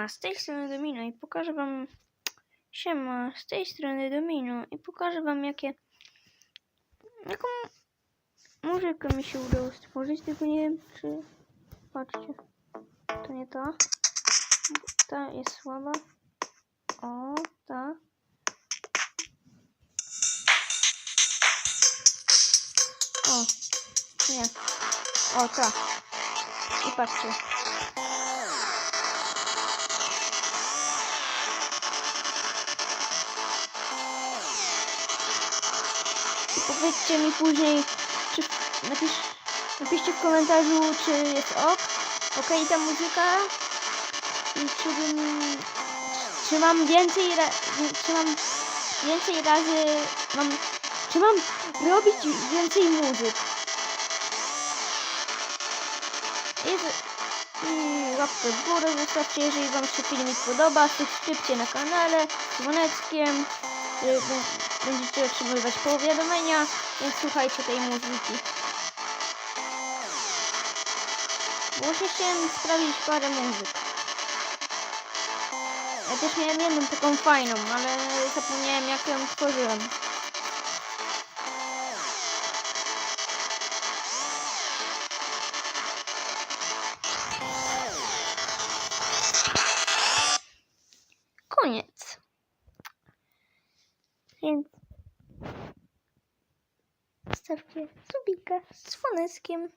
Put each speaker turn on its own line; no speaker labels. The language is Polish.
Siema, z tej strony Domino i pokażę wam... Siema, z tej strony Domino i pokażę wam jakie... Jaką muzykę mi się udało stworzyć, tylko nie wiem czy... Patrzcie. To nie ta. Ta jest słaba. O, ta. O, nie. O, ta. I patrzcie. Powiedzcie mi później, czy napisz, napiszcie w komentarzu, czy jest ok, okej ta muzyka. I czy czy mam więcej, czy mam więcej razy, mam, czy mam robić więcej muzyk. I, łapkę w górę zostawcie, jeżeli wam się filmik podoba, subskrypcję na kanale, dzwoneczkiem, będziecie otrzymywać powiadomienia, więc słuchajcie tej muzyki. Właśnie chciałem sprawdzić parę muzyk. Ja też miałem jedną taką fajną, ale zapomniałem jak ją tworzyłem. Więc Zostawcie subika z dzwoneczkiem.